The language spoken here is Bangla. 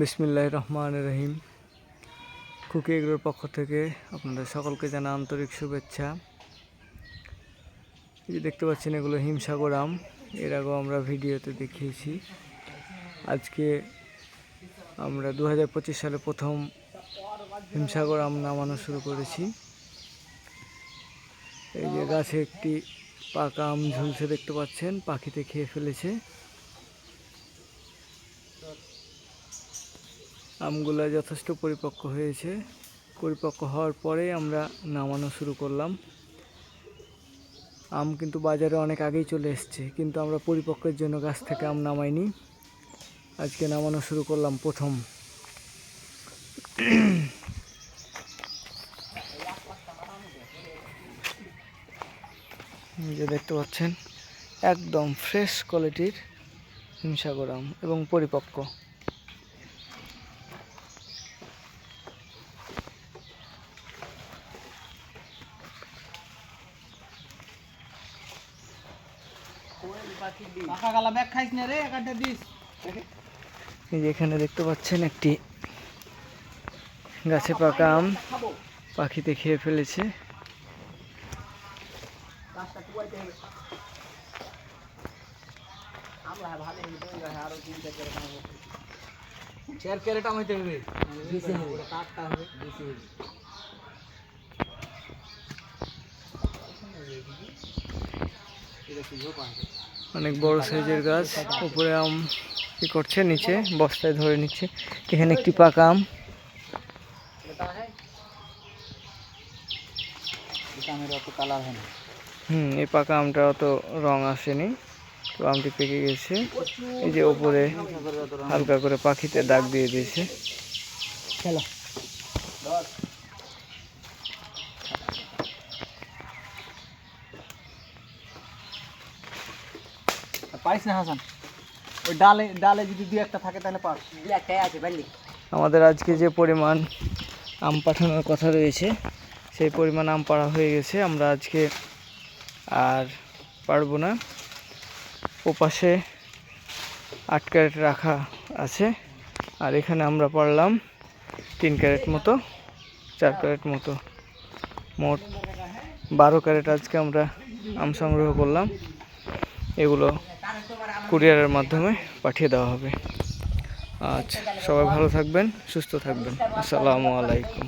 বিসমিল্লাহ রহমান রহিম কুকি এগুলোর পক্ষ থেকে আপনাদের সকলকে জানা আন্তরিক শুভেচ্ছা। এই যে দেখতে পাচ্ছেন, এগুলো হিমসাগর আম। এর আগেও আমরা ভিডিওতে দেখিয়েছি। আজকে আমরা দু হাজার পঁচিশ সালে প্রথম হিমসাগর আম নামানো শুরু করেছি। এই যে গাছে একটি পাকা আম ঝুলছে দেখতে পাচ্ছেন, পাখিতে খেয়ে ফেলেছে। আমগুলো যথেষ্ট পরিপক্ক হয়েছে। পরিপক্ক হওয়ার পরে আমরা নামানো শুরু করলাম। আম কিন্তু বাজারে অনেক আগেই চলে এসছে, কিন্তু আমরা পরিপক্কের জন্য গাছ থেকে আম নামাইনি। আজকে নামানো শুরু করলাম প্রথম। যে দেখতে পাচ্ছেন, একদম ফ্রেশ কোয়ালিটির হিমসাগর আম এবং পরিপক্ক পাকা গালা ব্যাগ খাইস না রে একটা দিস এই যে এখানে দেখতে পাচ্ছেন একটি গাছে পাকা আম। পাখিতে খেয়ে ফেলেছে। এটা কি অনেক বড় সাইজের গাছ। উপরে আম কি করছে? নিচে বস্তায় ধরে নিচ্ছে। এখানে একটি পাকা আম। হুম, এই পাকা আমটা অত রং আসেনি। তো আমটি পেকে গেছে। এই যে ওপরে হালকা করে পাখিতে দাগ দিয়ে দিয়েছে। খেলো না হাসান? ওই ডালে ডালে যদি দুই একটা থাকে তাহলে পাস। একটাই আছে বুঝলি আমাদের আজকে যে পরিমাণ আম পাঠানোর কথা রয়েছে সেই পরিমাণ আম পাড়া হয়ে গেছে। আমরা আজকে আর পারব না। ওপাশে আট ক্যারেট রাখা আছে। আর এখানে আমরা পারলাম তিন ক্যারেট মতো চার ক্যারেট মতো। মোট বারো ক্যারেট আজকে আমরা আম সংগ্রহ করলাম। এগুলো কুরিয়ারের মাধ্যমে পাঠিয়ে দেওয়া হবে। আচ্ছা সবাই ভালো থাকবেন সুস্থ থাকবেন। আসসালামু আলাইকুম।